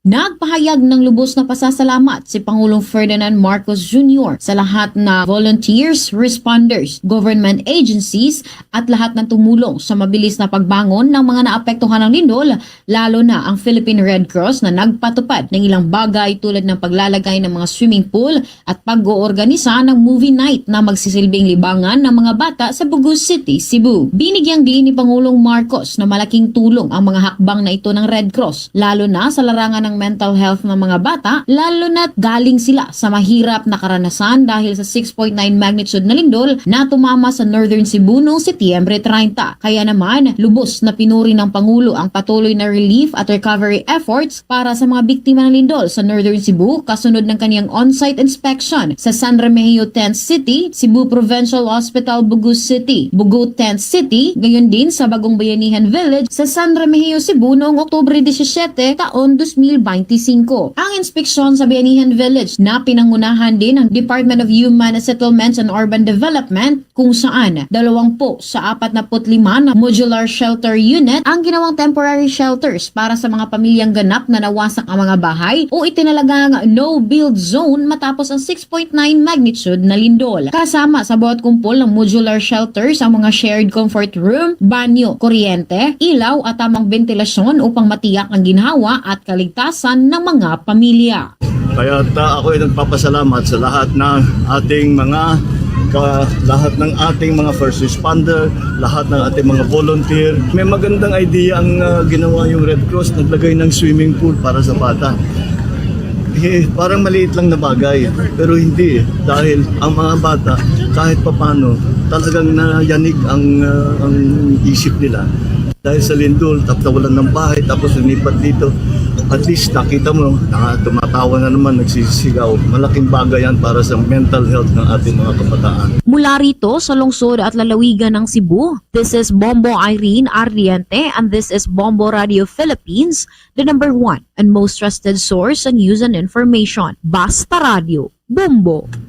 Nagpahayag ng lubos na pasasalamat si Pangulong Ferdinand Marcos Jr. sa lahat na volunteers, responders, government agencies at lahat ng tumulong sa mabilis na pagbangon ng mga naapektuhan ng lindol, lalo na ang Philippine Red Cross na nagpatupad ng ilang bagay tulad ng paglalagay ng mga swimming pool at pag-oorganisa ng movie night na magsisilbing libangan ng mga bata sa Bugos City, Cebu. Binigyang diin ni Pangulong Marcos na malaking tulong ang mga hakbang na ito ng Red Cross, lalo na sa larangan ng mental health ng mga bata, lalo na't galing sila sa mahirap na karanasan dahil sa 6.9 magnitude na lindol na tumama sa Northern Cebu noong Setyembre 30. Kaya naman, lubos na pinuri ng Pangulo ang patuloy na relief at recovery efforts para sa mga biktima ng lindol sa Northern Cebu kasunod ng kaniyang on-site inspection sa San Remigio Tent City, Cebu Provincial Hospital, Bugos City, Bugo Tent City, gayon din sa Bagong Bayanihan Village sa San Remigio, Cebu noong Oktubre 17, taon 2025. Ang inspeksyon sa Bayanihan Village na pinangunahan din ng Department of Human Settlements and Urban Development kung saan 20 sa 45 na modular shelter unit ang ginawang temporary shelters para sa mga pamilyang ganap na nawasak ang mga bahay o itinalagang no-build zone matapos ang 6.9 magnitude na lindol. Kasama sa bawat kumpol ng modular shelters ang mga shared comfort room, banyo, kuryente, ilaw at tamang ventilasyon upang matiyak ang ginhawa at kaligtasan ng mga pamilya. Kaya ta, ako ay nagpapasalamat sa lahat ng ating mga ka, lahat ng ating mga first responder, lahat ng ating mga volunteer. May magandang idea ang uh, ginawa yung Red Cross, naglagay ng swimming pool para sa bata. Eh, parang maliit lang na bagay, pero hindi eh. dahil ang mga bata kahit papano talagang nayanig ang uh, ang isip nila dahil sa lindol, tapos ng bahay, tapos lumipat dito. At least nakita mo, na tumatawa na naman, nagsisigaw. Malaking bagay yan para sa mental health ng ating mga kabataan. Mula rito sa lungsod at lalawigan ng Cebu, this is Bombo Irene Arriente and this is Bombo Radio Philippines, the number one and most trusted source on news and information. Basta Radio, Bombo.